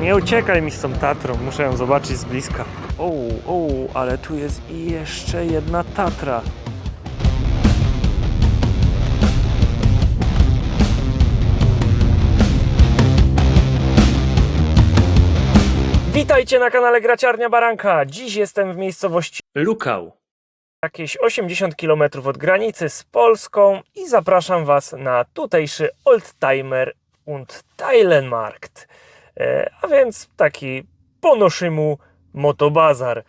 Nie uciekaj mi z tą Tatrą, muszę ją zobaczyć z bliska. O, o, ale tu jest jeszcze jedna Tatra. Witajcie na kanale Graciarnia Baranka. Dziś jestem w miejscowości Lukał. Jakieś 80 km od granicy z Polską i zapraszam Was na tutejszy Oldtimer und Teilenmarkt. E, a więc taki ponoszymu motobazar.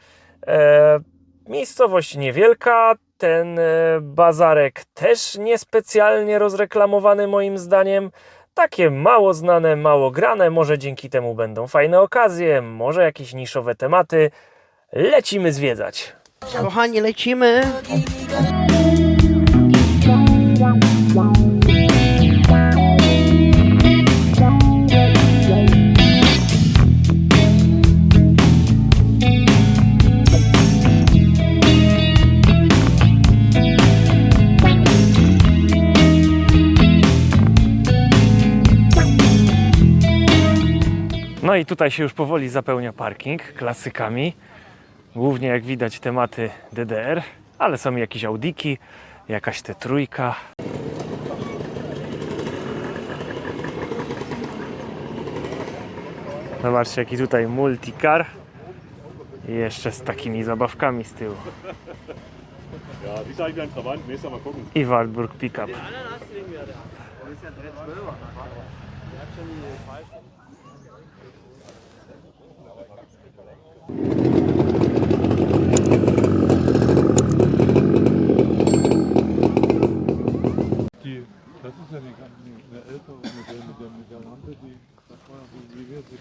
E, miejscowość niewielka, ten e, bazarek też niespecjalnie rozreklamowany moim zdaniem. Takie mało znane, mało grane, może dzięki temu będą fajne okazje, może jakieś niszowe tematy. Lecimy zwiedzać. Kochani, lecimy. No i tutaj się już powoli zapełnia parking klasykami. Głównie jak widać tematy DDR, ale są jakieś Audiki, jakaś te trójka. Zobaczcie jaki tutaj multicar. I jeszcze z takimi zabawkami z tyłu. I Wartburg Pickup. Die, das ist ja eine, ältere Modell mit der, mit der Lampe, die das war so, wie wir sie.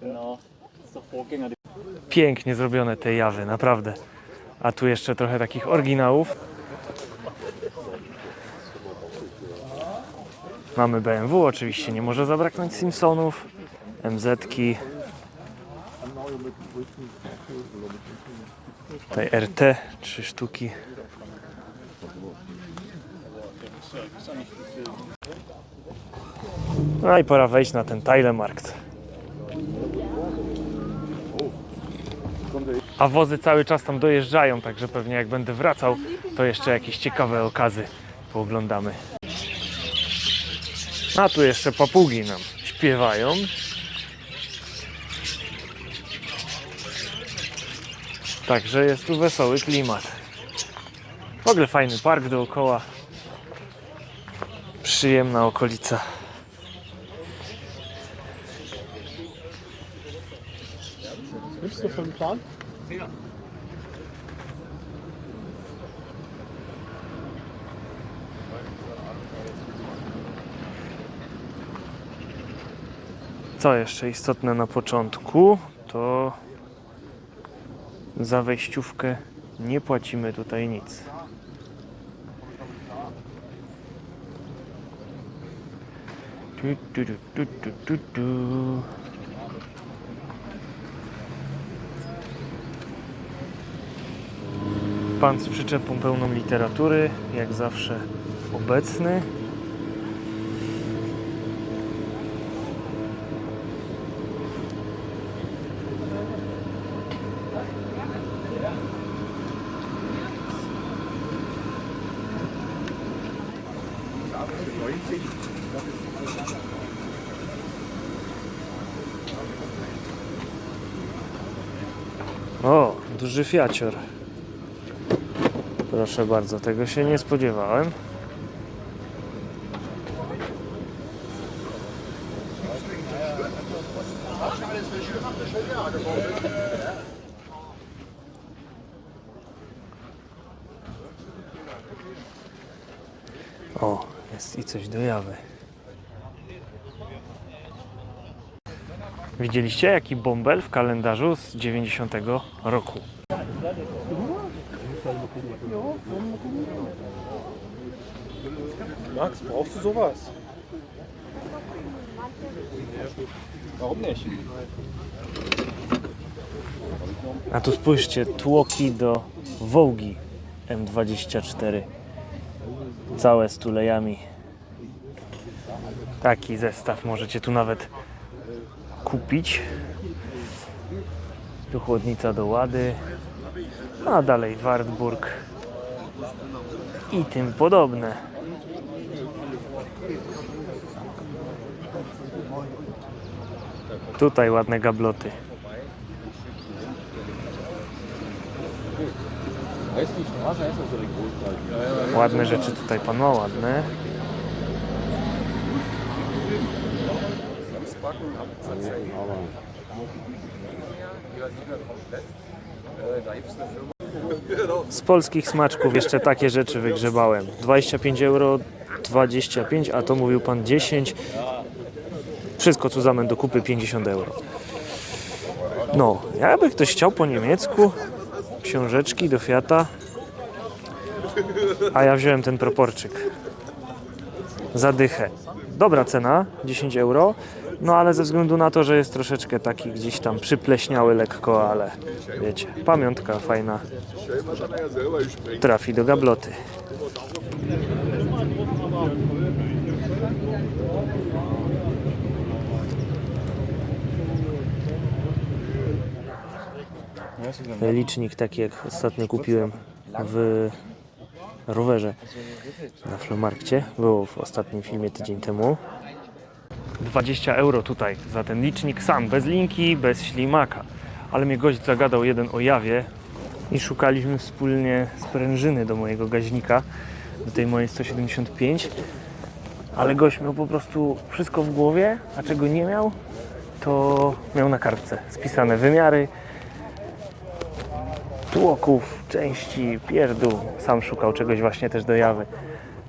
Genau, das ist der Vorgänger. Pięknie zrobione te jawy, naprawdę. A tu jeszcze trochę takich oryginałów. Mamy BMW, oczywiście nie może zabraknąć Simpsonów, MZ-ki. Tutaj RT, trzy sztuki. No i pora wejść na ten Teilemarkt. A wozy cały czas tam dojeżdżają, także pewnie jak będę wracał, to jeszcze jakieś ciekawe okazy pooglądamy. A tu jeszcze papugi nam śpiewają. Także jest tu wesoły klimat. W ogóle fajny park dookoła. Przyjemna okolica. Nimmst du für den Plan? Co jeszcze istotne na początku, to za wejściówkę nie płacimy tutaj nic. Pan z przyczepą pełną literatury, jak zawsze obecny. O, duży fiacior. Proszę bardzo, tego się nie spodziewałem. O, jest i coś do jawy. Widzieliście jaki bąbel w kalendarzu z 90 roku? Max, brauchst du sowas? Warum nicht? A tu spójrzcie, tłoki do Wołgi M24. Całe z tulejami. Taki zestaw możecie tu nawet kupić. Tu chłodnica do łady, a dalej Wartburg i tym podobne. Tutaj ładne gabloty. Ładne rzeczy tutaj pan Z polskich smaczków jeszcze takie rzeczy wygrzebałem. 25 euro, 25, a to mówił pan 10. Wszystko co zamęt do kupy 50 euro. No, jakby ktoś chciał po niemiecku, książeczki do Fiata, a ja wziąłem ten proporczyk. Zadychę. Dobra cena, 10 euro. No ale ze względu na to, że jest troszeczkę taki gdzieś tam przypleśniały lekko, ale wiecie, pamiątka fajna. Trafi do gabloty. Licznik taki jak ostatnio kupiłem w rowerze na Flomarkcie. Było w ostatnim filmie tydzień temu. 20 euro tutaj za ten licznik sam, bez linki, bez ślimaka. Ale mnie gość zagadał jeden o jawie i szukaliśmy wspólnie sprężyny do mojego gaźnika, do tej mojej 175. Ale gość miał po prostu wszystko w głowie, a czego nie miał, to miał na kartce spisane wymiary, tłoków, części, pierdół. Sam szukał czegoś właśnie też do jawy.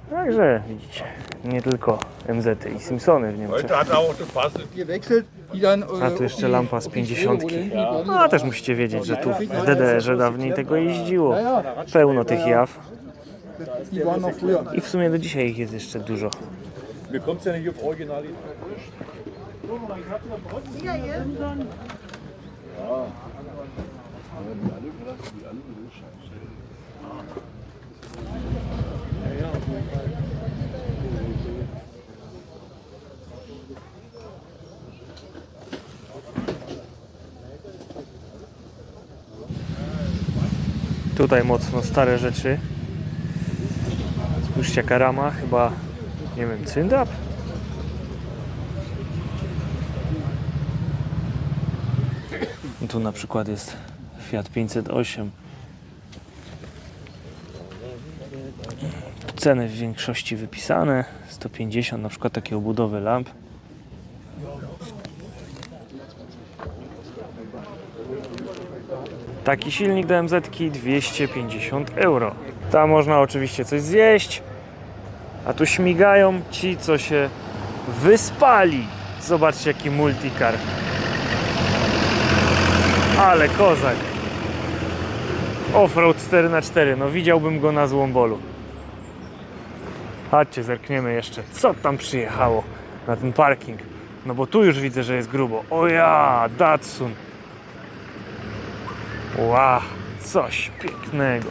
Także widzicie, nie tylko MZ i Simpsony w Niemczech. Heute hat er auch gepasst. gewechselt, die dann. A tu jeszcze lampa z 50. No a też musicie wiedzieć, że tu w DDR-ze dawniej tego jeździło. Pełno tych jaw Die waren noch früher. i w sumie do dzisiaj ich jest jeszcze dużo. Mir kommt es auf Original. Tutaj mocno stare rzeczy. Spójrzcie jaka rama, chyba, nie wiem, cyndap? Tu na przykład jest Fiat 508. Ceny w większości wypisane. 150 na przykład takie obudowy lamp. Taki silnik do MZ 250 euro. Tam można oczywiście coś zjeść, a tu śmigają ci, co się wyspali. Zobaczcie jaki multicar. Ale kozak. Offroad 4x4, no widziałbym go na złombolu. Chodźcie, zerkniemy jeszcze, co tam przyjechało na ten parking. No bo tu już widzę, że jest grubo. O ja, Datsun. Ła, coś pięknego.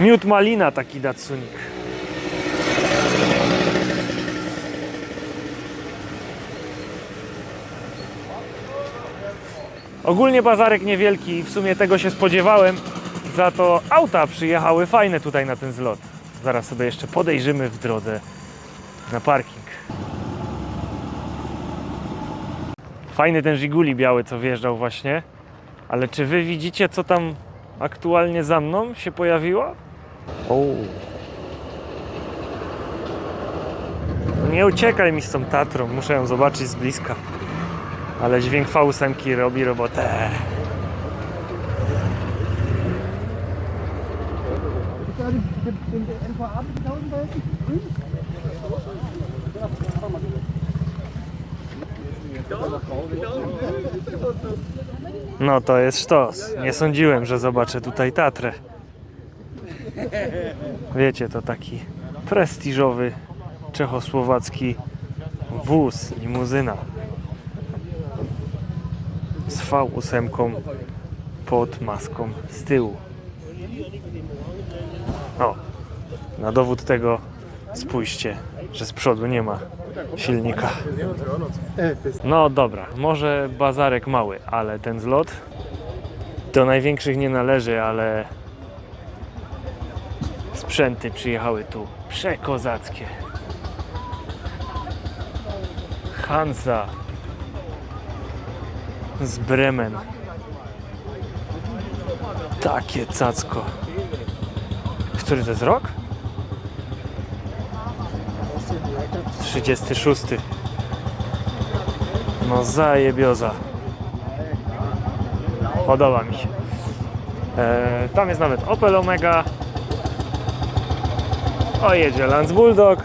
Miód malina taki Datsunik. Ogólnie bazarek niewielki i w sumie tego się spodziewałem. Za to auta przyjechały fajne tutaj na ten zlot. Zaraz sobie jeszcze podejrzymy w drodze na parking. Fajny ten Żiguli biały, co wjeżdżał właśnie. Ale czy wy widzicie, co tam aktualnie za mną się pojawiło? O. Nie uciekaj mi z tą Tatrą, muszę ją zobaczyć z bliska. Ale dźwięk V8 robi robotę. No to jest sztos. Nie sądziłem, że zobaczę tutaj Tatrę. Wiecie, to taki prestiżowy czechosłowacki wóz, limuzyna z V8 pod maską z tyłu. O, na dowód tego Spójrzcie, że z przodu nie ma silnika. No dobra, może bazarek mały, ale ten zlot do największych nie należy, ale sprzęty przyjechały tu przekozackie. Hansa z Bremen. Takie cacko. Który to jest rok? 36. No zajebioza. Podoba mi się. E, tam jest nawet Opel Omega. O, jedzie Lance Bulldog.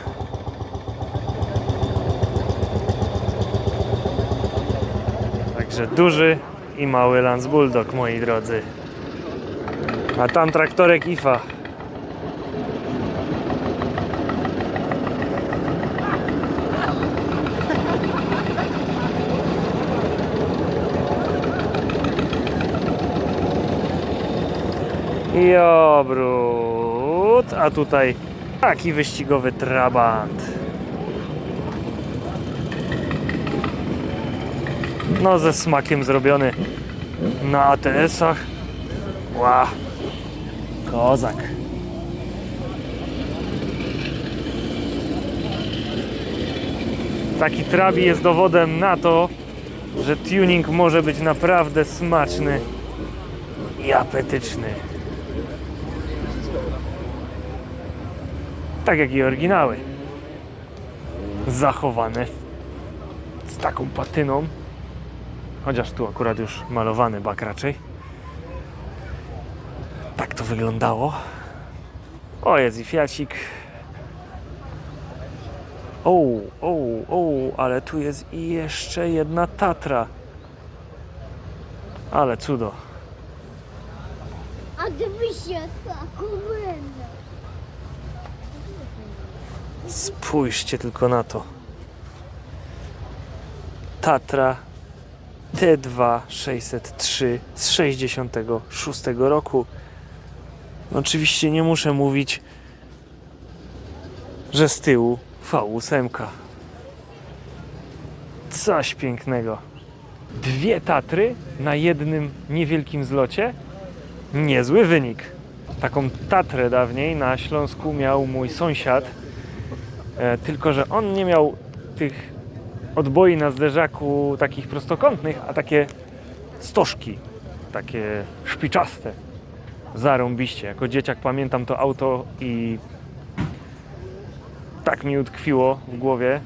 Także duży i mały Lance Bulldog, moi drodzy. A tam traktorek IFA. I obrót. A tutaj taki wyścigowy trabant. No ze smakiem zrobiony na ATS-ach. Ła. Kozak. Taki trabi jest dowodem na to, że tuning może być naprawdę smaczny i apetyczny. tak jak i oryginały. Zachowane z taką patyną. Chociaż tu akurat już malowany bak raczej. Tak to wyglądało. O, jest i Fiacik. O, o, o, ale tu jest i jeszcze jedna Tatra. Ale cudo. A gdybyś jadł, Spójrzcie tylko na to. Tatra T2 603 z 66 roku. Oczywiście nie muszę mówić, że z tyłu V8. Coś pięknego. Dwie Tatry na jednym niewielkim zlocie. Niezły wynik. Taką Tatrę dawniej na Śląsku miał mój sąsiad. E, tylko, że on nie miał tych odboi na zderzaku takich prostokątnych, a takie stożki, takie szpiczaste. Zarąbiście. Jako dzieciak pamiętam to auto i tak mi utkwiło w głowie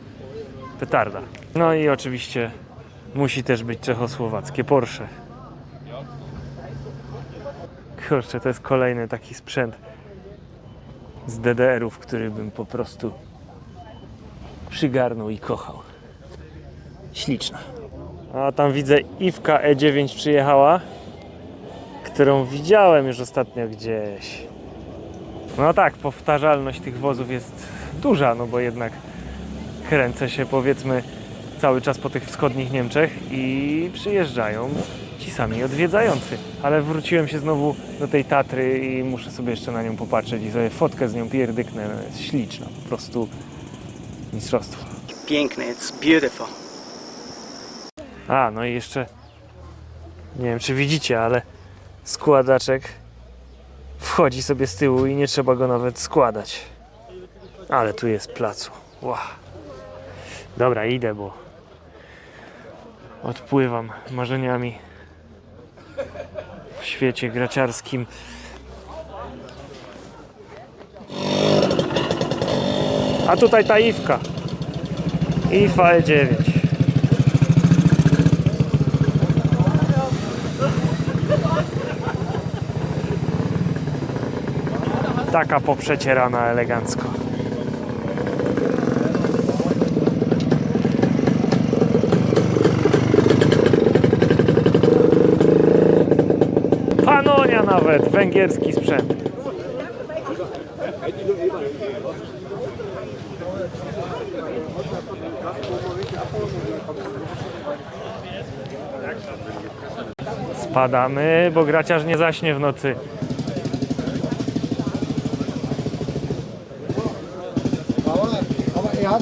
petarda. No i oczywiście musi też być czechosłowackie Porsche. Kurczę, to jest kolejny taki sprzęt z DDR-ów, który bym po prostu przygarnął i kochał. Śliczna. A tam widzę Iwka E9 przyjechała, którą widziałem już ostatnio gdzieś. No tak, powtarzalność tych wozów jest duża, no bo jednak kręcę się powiedzmy cały czas po tych wschodnich Niemczech i przyjeżdżają ci sami odwiedzający. Ale wróciłem się znowu do tej Tatry i muszę sobie jeszcze na nią popatrzeć i sobie fotkę z nią pierdyknę. No, jest śliczna, po prostu mistrzostwo. Piękny, it's beautiful. A, no i jeszcze nie wiem czy widzicie, ale składaczek wchodzi sobie z tyłu i nie trzeba go nawet składać. Ale tu jest placu. Ła. Dobra, idę, bo odpływam marzeniami w świecie graciarskim. A tutaj ta Iwka. IFA E9. Taka poprzecierana elegancko. Panonia nawet, węgierski sprzęt. Spadamy, bo graciarz nie zaśnie w nocy. Ja,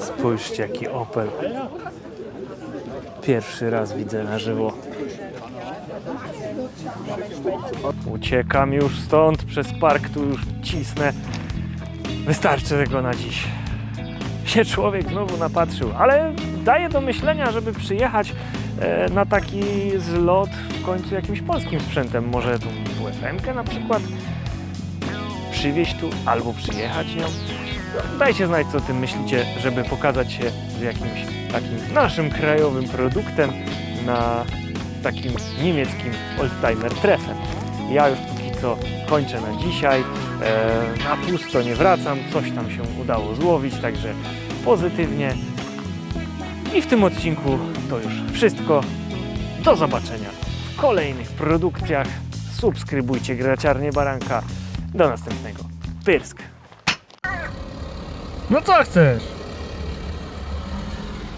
Spójrzcie, jaki Opel. Pierwszy raz widzę na żywo. Uciekam już stąd, przez park tu już cisnę. Wystarczy tego na dziś. Się człowiek znowu napatrzył, ale daje do myślenia, żeby przyjechać e, na taki zlot w końcu jakimś polskim sprzętem. Może tą WFM-kę na przykład przywieźć tu albo przyjechać nią. Dajcie znać, co o tym myślicie, żeby pokazać się z jakimś takim naszym krajowym produktem na takim niemieckim oldtimer trefem. Ja już póki co kończę na dzisiaj. E, na pusto nie wracam, coś tam się udało złowić, także pozytywnie. I w tym odcinku to już wszystko. Do zobaczenia w kolejnych produkcjach. Subskrybujcie Graciarnię Baranka. Do następnego. Pyrsk. No co chcesz?